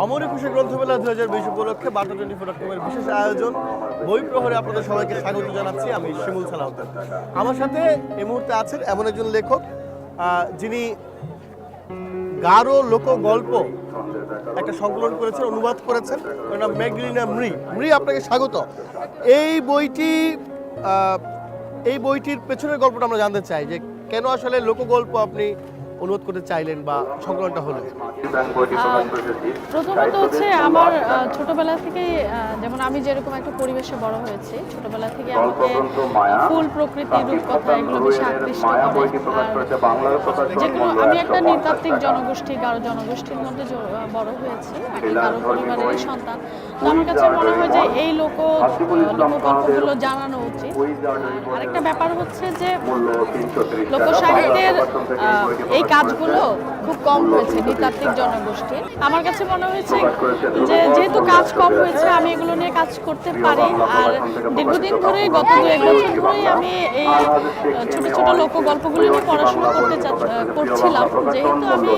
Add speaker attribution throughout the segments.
Speaker 1: অমর একুশে গ্রন্থমেলা দু হাজার বিশ উপলক্ষে বার্তা টোয়েন্টি ফোর ডটকমের বিশেষ আয়োজন। বই প্রহরে আপনাদের সবাইকে স্বাগত জানাচ্ছি, আমি শিমুল সালাউদ্দিন। আমার সাথে এই মুহূর্তে আছেন এমন একজন লেখক যিনি গারো লোক গল্প একটা সংকলন করেছেন, অনুবাদ করেছেন। নাম ম্যাগলিনা মৃ। মৃ, আপনাকে স্বাগত। এই বইটি এই বইটির পেছনের গল্পটা আমরা জানতে চাই যে কেন আসলে লোকগল্প আপনি অনুবাদ করতে চাইলেন বা সংকলনটা হলো?
Speaker 2: প্রথমত হচ্ছে আমার ছোটবেলা থেকে যেমন আমি যেরকম একটা পরিবেশে বড় হয়েছি ছোটবেলা থেকে আমাকে ফুল প্রকৃতি রূপকথা এগুলো বেশি আকৃষ্ট করে। আর যেগুলো আমি একটা নৃতাত্ত্বিক জনগোষ্ঠী গারো জনগোষ্ঠীর মধ্যে বড় হয়েছি আমি গারো পরিবারেরই সন্তান। তো আমার কাছে মনে হয় যে এই লোক লোকগল্পগুলো জানানো উচিত। আরেকটা ব্যাপার হচ্ছে যে লোকসাহিত্যের এই কাজগুলো খুব কম হয়েছে নৃতাত্ত্বিক জনগোষ্ঠী। আমার কাছে মনে হয়েছে যে যেহেতু কাজ কম হয়েছে আমি এগুলো নিয়ে কাজ করতে পারি। আর দীর্ঘদিন ধরে গত দু এক বছর ধরেই আমি এই ছোট ছোট লোক গল্পগুলো নিয়ে পড়াশোনা করতে করছিলাম। যেহেতু আমি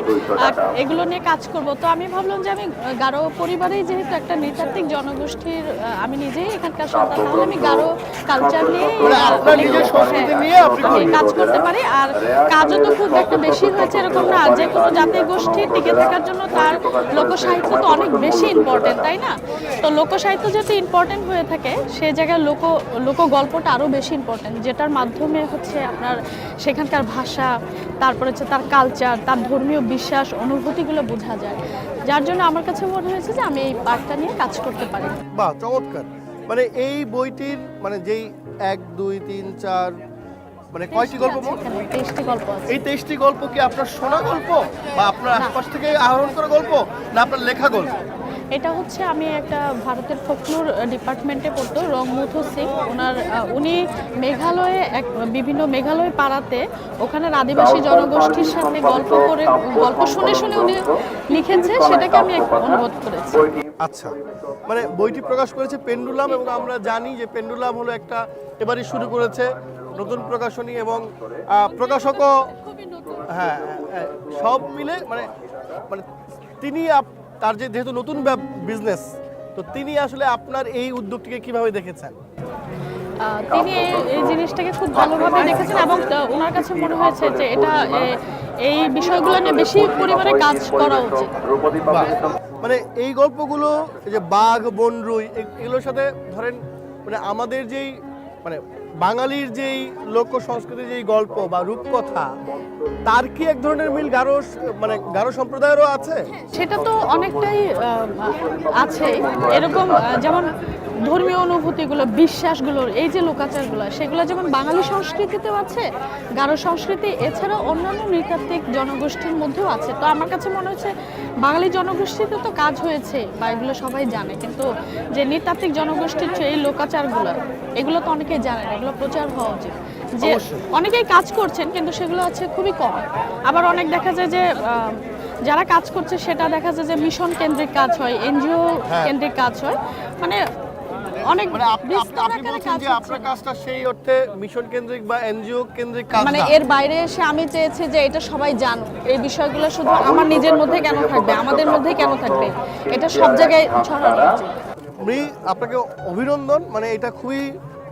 Speaker 2: এগুলো নিয়ে কাজ করব তো আমি ভাবলাম যে আমি গারো পরিবারেই যেহেতু একটা নৃতাত্ত্বিক জনগোষ্ঠীর আমি নিজেই এখানকার সন্তান তাহলে আমি গারো কালচার নিয়ে। কাজ করতে পারি। আর কাজও তো খুব একটা বেশি হয়েছে এরকম না, যে কোনো জাতীয় গোষ্ঠী টিকে থাকার জন্য তার লোকসাহিত্য তো অনেক বেশি ইম্পর্টেন্ট তাই না? তো লোকসাহিত্য যেহেতু ইম্পর্টেন্ট হয়ে থাকে সেই জায়গায় লোক লোক গল্পটা আরও বেশি ইম্পর্টেন্ট যেটার মাধ্যমে হচ্ছে আপনার সেখানকার ভাষা, তারপরে হচ্ছে তার কালচার তার ধর্মীয় বিশ্বাস, অনুভূতিগুলো বোঝা যায়। যার জন্য আমার কাছে মনে হয়েছে যে আমি এই পার্টটা নিয়ে কাজ করতে পারি।
Speaker 1: বাহ, চমৎকার। মানে এই বইটির মানে যেই এক, দুই, তিন, চার মানে কয়টি গল্প
Speaker 2: গল্প
Speaker 1: এই তেইশটি গল্প কি আপনার শোনা গল্প? বা আপনার আশপাশ থেকে আহরণ করা গল্প? না আপনার লেখা গল্প?
Speaker 2: এটা হচ্ছে আমি একটা ভারতের ফোকলোর ডিপার্টমেন্টে পড়তো রংমুথু সিং। ওনার উনি মেঘালয়ে এক বিভিন্ন মেঘালয় পাড়াতে ওখানের আদিবাসী জনগোষ্ঠীর সাথে গল্প করে গল্প শুনে শুনে উনি লিখেছে সেটাকে আমি অনুবাদ করেছি।
Speaker 1: আচ্ছা। মানে বইটি প্রকাশ করেছে পেন্ডুলাম এবং আমরা জানি যে পেন্ডুলাম হলো একটা এবারই শুরু করেছে নতুন প্রকাশনী এবং প্রকাশকও হ্যাঁ হ্যাঁ, সব মিলে মানে মানে তিনি তার যে যেহেতু নতুন বিজনেস তো তিনি আসলে আপনার এই উদ্যোগটিকে কীভাবে দেখেছেন?
Speaker 2: তিনি এই- জিনিসটাকে খুব ভালোভাবে দেখেছেন এবং ওনার কাছে মনে হয়েছে যে এটা এই বিষয়গুলো নিয়ে বেশি পরিমাণে কাজ করা উচিত।
Speaker 1: মানে এই গল্পগুলো এই যে বাঘ বনরুই এগুলোর সাথে ধরেন মানে আমাদের যেই মানে বাঙালির যেই লোক সংস্কৃতির যেই গল্প বা রূপকথা, তার কি এক ধরনের মিল গারো মানে গারো সম্প্রদায়েরও আছে?
Speaker 2: সেটা তো অনেকটাই আছে। এরকম যেমন ধর্মীয় অনুভূতিগুলো, বিশ্বাসগুলো, এই যে লোকাচারগুলো, সেগুলো যেমন বাঙালি সংস্কৃতিতেও আছে গারো সংস্কৃতি, এছাড়াও অন্যান্য নৃতাত্ত্বিক জনগোষ্ঠীর মধ্যেও আছে। তো আমার কাছে মনে হচ্ছে বাঙালি জনগোষ্ঠীতে তো কাজ হয়েছে, বা এগুলো সবাই জানে। কিন্তু যে নৃতাত্ত্বিক জনগোষ্ঠীর এই লোকাচারগুলো, এগুলো তো অনেকেই জানে না। এগুলো প্রচার হওয়া উচিত। যে অনেকেই কাজ করছেন কিন্তু সেগুলো হচ্ছে খুবই কম। আবার অনেক দেখা যায় যে যারা কাজ করছে সেটা দেখা যায় যে মিশন কেন্দ্রিক কাজ হয় এনজিও
Speaker 1: হ্যাঁ।
Speaker 2: কেন্দ্রিক কাজ হয়। মানে অনেক
Speaker 1: মানে আপনি বলছেন যে আপনার কাজটা সেই অর্থে মিশন কেন্দ্রিক বা এনজিও কেন্দ্রিক কাজ
Speaker 2: মানে এর বাইরে এসে আমি চেয়েছি যে এটা সবাই জানুক। এই বিষয়গুলো শুধু আমার নিজের মধ্যে কেন থাকবে? আমাদের মধ্যে কেন থাকবে? এটা সব জায়গায় ছড়ানো উচিত।
Speaker 1: আমি আপনাকে অভিনন্দন। মানে এটা খুবই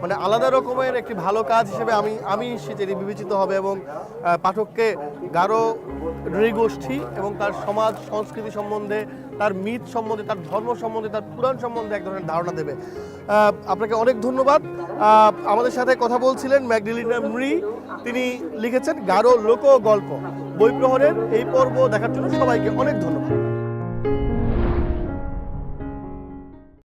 Speaker 1: মানে আলাদা রকমের একটি ভালো কাজ হিসেবে আমি আমি সেটি বিবেচিত হবে এবং পাঠককে গারো নৃগোষ্ঠী এবং তার সমাজ, সংস্কৃতি সম্বন্ধে, তার মিথ সম্বন্ধে, তার ধর্ম সম্বন্ধে, তার পুরাণ সম্বন্ধে এক ধরনের ধারণা দেবে। আপনাকে অনেক ধন্যবাদ। আমাদের সাথে কথা বলছিলেন ম্যাগডিলিনা মৃ। তিনি লিখেছেন গারো লোক গল্প বই প্রহরের এই পর্ব দেখার জন্য সবাইকে অনেক ধন্যবাদ।